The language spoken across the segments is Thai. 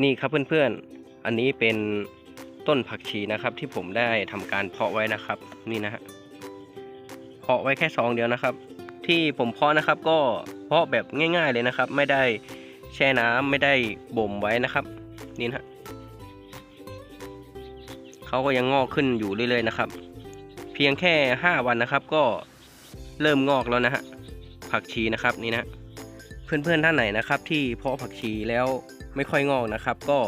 นี่ครับเพื่อนๆ อันนี้เป็นต้นผักชีนะครับที่ผมได้ทำการเพาะไว้นะครับ นี่นะฮะเพาะไว้แค่ซองเดียวนะครับ ที่ผมเพาะนะครับก็เพาะแบบง่าย ๆเลยนะครับ ไม่ได้แช่น้ำไม่ได้บ่มไว้นะครับ นี่นะฮะเขาก็ยังงอกขึ้นอยู่เรื่อยๆนะครับ เพียงแค่ 5 วันนะครับ ก็เริ่มงอกแล้วนะฮะผักชีนะครับนี่นะเพื่อนๆท่านไหนนะครับ ที่เพาะผักชีแล้ว ไม่ค่อยงอกนะครับ ก็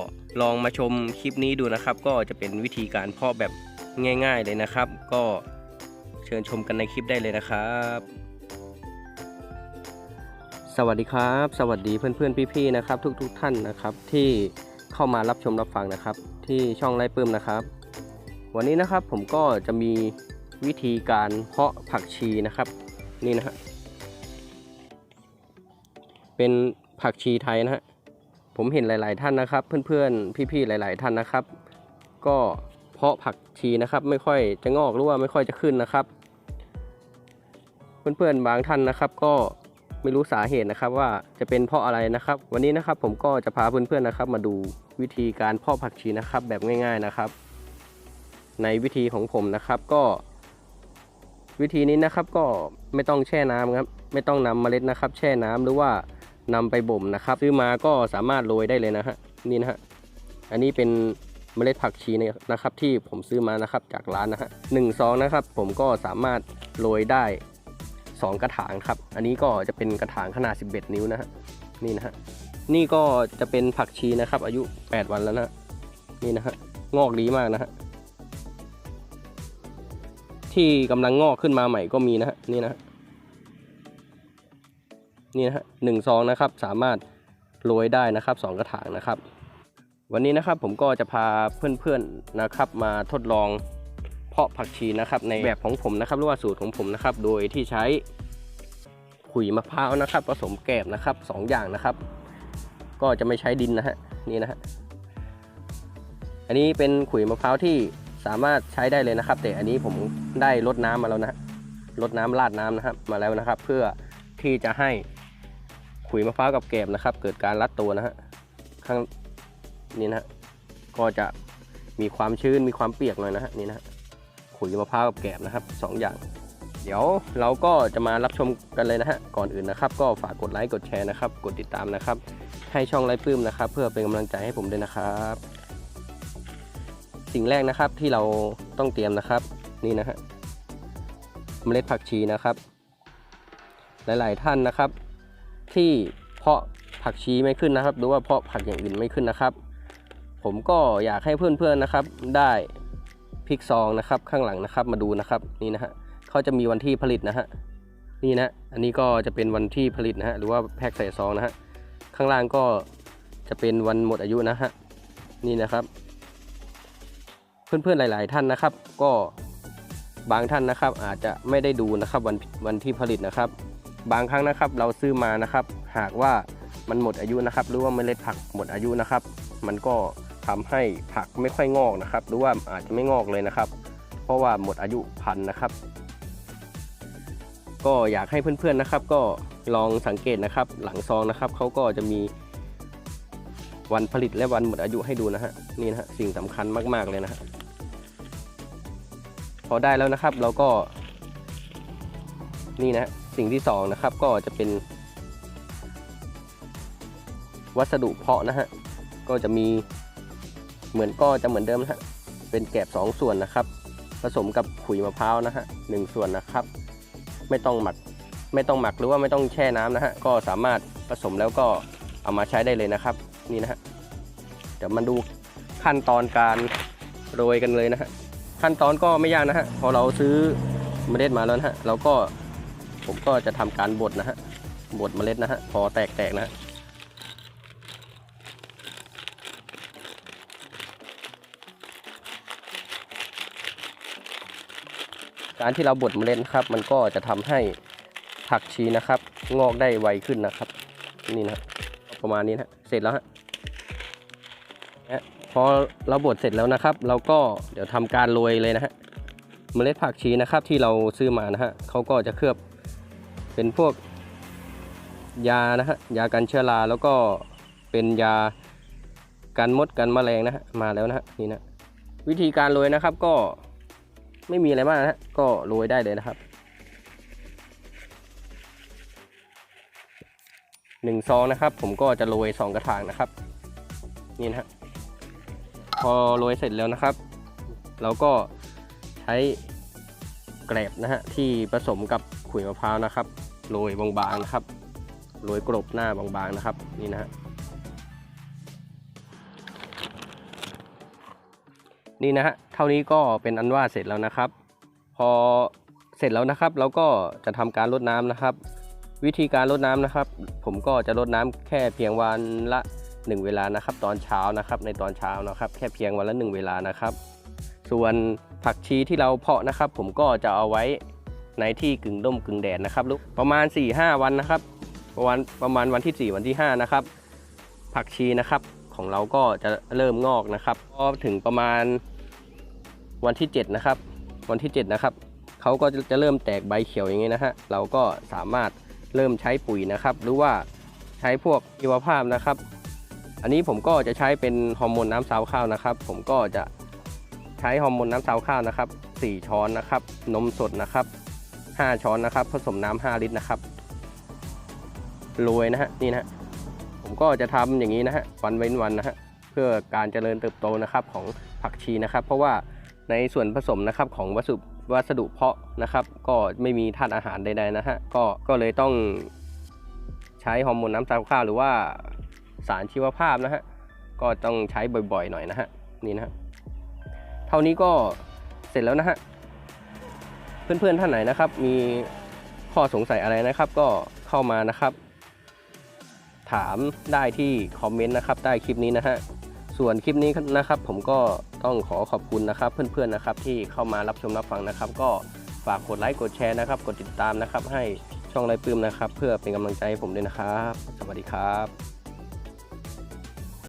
ลองมาชมคลิปนี้ดูนะครับ ก็จะเป็นวิธีการเพาะแบบง่าย ๆเลยนะครับ ก็เชิญชมกันในคลิปได้เลยนะครับ สวัสดีครับ สวัสดีเพื่อนๆพี่ๆนะครับ ทุก ๆ ท่านนะครับที่เข้ามารับชมรับฟังนะครับ ที่ช่องไร่ปื้มนะครับ วันนี้นะครับผมก็จะมีวิธีการเพาะผักชีนะครับ นี่นะฮะเป็นผักชีไทยนะฮะ ผมเห็นหลาย ๆ ท่านนะครับ เพื่อน ๆ พี่ ๆ หลาย ๆ ท่านนะครับ ก็เพาะผักชีนะครับ ไม่ค่อยจะงอกหรือว่าไม่ค่อยจะขึ้นนะครับ เพื่อน ๆ บางท่านนะครับ ก็ไม่รู้สาเหตุนะครับว่าจะเป็นเพราะอะไรนะครับ วันนี้นะครับผมก็จะพาเพื่อน ๆ นะครับ มาดูวิธีการเพาะผักชีนะครับ แบบง่าย ๆ นะครับ ในวิธีของผมนะครับก็ วิธีนี้นะครับก็ไม่ต้องแช่น้ำครับ ไม่ต้องนำเมล็ดนะครับ แช่น้ำหรือว่า นำไปบ่มนะครับ ซื้อมาก็สามารถโรยได้เลยนะฮะนี่นะฮะอันนี้เป็นเมล็ดผักชีนะครับ ที่ผมซื้อมานะครับจากร้านนะฮะหนึ่งซองนะครับ ผมก็สามารถโรยได้ 2 กระถางครับ อันนี้ก็จะเป็นกระถางขนาด 11 นิ้วนะฮะนี่นะฮะนี่ก็จะเป็นผักชีนะครับ อายุ 8 วันแล้วนะนี่นะฮะงอกดีมากนะฮะที่กำลังงอกขึ้นมาใหม่ก็มีนะฮะนี่นะฮะ นี่นะฮะหนึ่งซองนะครับสามารถโรยได้นะครับสองกระถางนะครับ วันนี้นะครับผมก็จะพาเพื่อนๆนะครับมาทดลองเพาะผักชีนะครับ ในแบบของผมนะครับหรือว่าสูตรของผมนะครับ โดยที่ใช้ขุยมะพร้าวนะครับ ผสมแกบนะครับสองอย่างนะครับ ก็จะไม่ใช้ดินนะฮะนี่นะฮะอันนี้เป็นขุยมะพร้าวที่สามารถใช้ได้เลยนะครับ แต่อันนี้ผมได้ลดน้ำมาแล้วนะฮะลดน้ำราดน้ำนะครับ มาแล้วนะครับ เพื่อที่จะให้ ขุยมะพร้าวกับแกบนะครับ เกิดการรัดตัวนะฮะข้างนี้นะฮะก็จะมีความชื้นมีความเปียกหน่อยนะฮะนี่นะฮะขุยมะพร้าวกับแกบนะครับสองอย่างเดี๋ยวเราก็จะมารับชมกันเลยนะฮะ ก่อนอื่นนะครับ ก็ฝากกดไลค์กดแชร์นะครับ กดติดตามนะครับ ให้ช่องไลฟ์ปื้มนะครับ เพื่อเป็นกำลังใจให้ผมด้วยนะครับ สิ่งแรกนะครับที่เราต้องเตรียมนะครับ นี่นะฮะเมล็ดผักชีนะครับ หลาย ๆ ท่านนะครับ ที่เพาะผักชีไม่ขึ้นนะครับ หรือว่าเพาะผักอย่างอื่นไม่ขึ้นนะครับ ผมก็อยากให้เพื่อนๆนะครับ ได้พริกซองนะครับ ข้างหลังนะครับมาดูนะครับนี่นะฮะเขาจะมีวันที่ผลิตนะฮะนี่นะอันนี้ก็จะเป็นวันที่ผลิตนะฮะหรือว่าแพ็คใส่ซองนะฮะข้างล่างก็จะเป็นวันหมดอายุนะฮะนี่นะครับ เพื่อนๆหลาย ๆ ท่านนะครับ ก็บางท่านนะครับ อาจจะไม่ได้ดูนะครับวันวันที่ผลิตนะครับ บางครั้งนะครับเราซื้อมานะครับ หากว่ามันหมดอายุนะครับ หรือว่าเมล็ดผักหมดอายุนะครับ มันก็ทำให้ผักไม่ค่อยงอกนะครับ หรือว่าอาจจะไม่งอกเลยนะครับ เพราะว่าหมดอายุพันธุ์นะครับ ก็อยากให้เพื่อนๆนะครับ ก็ลองสังเกตนะครับ หลังซองนะครับเขาก็จะมีวันผลิตและวันหมดอายุให้ดูนะฮะนี่นะฮะสิ่งสำคัญมากๆเลยนะฮะพอได้แล้วนะครับเราก็นี่นะ สิ่งที่สองนะครับก็จะเป็น วัสดุเพาะนะฮะก็จะมีเหมือนก็จะเหมือนเดิมนะฮะเป็นแกบสองส่วนนะครับ ผสมกับขุยมะพร้าวนะฮะหนึ่งส่วนนะครับ ไม่ต้องหมักไม่ต้องหมักหรือว่าไม่ต้องแช่น้ำนะฮะก็สามารถผสมแล้วก็เอามาใช้ได้เลยนะครับนี่นะฮะเดี๋ยวมาดูขั้นตอนการโรยกันเลยนะฮะขั้นตอนก็ไม่ยากนะฮะพอเราซื้อเมล็ดมาแล้วนะฮะเราก็ ผมก็จะทำการบดนะฮะบดเมล็ดนะฮะพอแตกๆนะฮะการที่เราบดเมล็ดครับ มันก็จะทำให้ผักชีนะครับ งอกได้ไวขึ้นนะครับ นี่นะประมาณนี้นะเสร็จแล้วฮะพอเราบดเสร็จแล้วนะครับ เราก็เดี๋ยวทำการโรยเลยนะฮะเมล็ดผักชีนะครับที่เราซื้อมานะฮะเขาก็จะเคลือบ เป็นพวกยานะฮะยากันเชื้อราแล้วก็เป็นยากันมดกันแมลงนะฮะมาแล้วนะฮะนี่นะวิธีการโรยนะครับก็ไม่มีอะไรมากนะฮะก็โรยได้เลยนะครับหนึ่งซองนะครับ ผมก็จะโรยสองกระถางนะครับ นี่นะฮะพอโรยเสร็จแล้วนะครับ เราก็ใช้แกลบนะฮะที่ผสมกับขุยมะพร้าวนะครับ โรยบางๆนะครับโรยกลบหน้าบางๆนะครับ นี่นะฮะนี่นะฮะเท่านี้ก็เป็นอันว่าเสร็จแล้วนะครับ พอเสร็จแล้วนะครับ เราก็จะทำการรดน้ำนะครับ วิธีการรดน้ำนะครับ ผมก็จะรดน้ำแค่เพียงวันละ 1 เวลานะครับ ตอนเช้านะครับ ในตอนเช้านะครับ แค่เพียงวันละ 1 เวลานะครับ ส่วนผักชีที่เราเพาะนะครับ ผมก็จะเอาไว้ ในที่กึ่งร่มกึ่งแดดนะครับลูกประมาณ 4-5 วันนะครับ ประมาณประมาณวันที่ 4 วันที่ 5 นะครับ ผักชีนะครับของเราก็จะเริ่มงอกนะครับพอถึงประมาณวันที่ 7 นะครับ วันที่ 7 นะครับเขาก็จะจะเริ่มแตกใบเขียวอย่างนี้นะฮะเราก็สามารถเริ่มใช้ปุ๋ยนะครับ หรือว่าใช้พวกชีวภาพนะครับ อันนี้ผมก็จะใช้เป็นฮอร์โมนน้ำซาวข้าวนะครับ ผมก็จะใช้ฮอร์โมนน้ำซาวข้าวนะครับ 4 ช้อนนะครับ นมสดนะครับ 5 ช้อนนะครับ ผสมน้ำ5ลิตรนะครับโรยนะฮะนี่นะฮะผมก็จะทำอย่างนี้นะฮะวันเว้นวันนะฮะเพื่อการเจริญเติบโตนะครับของผักชีนะครับ เพราะว่าในส่วนผสมนะครับของวัสดุวัสดุเพาะนะครับ ก็ไม่มีธาตุอาหารใดๆนะฮะก็ก็เลยต้องใช้ฮอร์โมนน้ำซาวข้าวหรือว่าสารชีวภาพนะฮะก็ต้องใช้บ่อยๆหน่อยนะฮะนี่นะฮะเท่านี้ก็เสร็จแล้วนะฮะ เพื่อนๆท่านไหนนะครับ มีข้อสงสัยอะไรนะครับ ก็เข้ามานะครับ ถามได้ที่คอมเมนต์นะครับใต้คลิปนี้นะฮะส่วนคลิปนี้นะครับ ผมก็ต้องขอขอบคุณนะครับ เพื่อนๆนะครับ ที่เข้ามารับชมรับฟังนะครับ ก็ฝากกดไลค์กดแชร์นะครับ กดติดตามนะครับ ให้ช่องไรปื้มนะครับ เพื่อเป็นกำลังใจให้ผมด้วยนะครับ สวัสดีครับ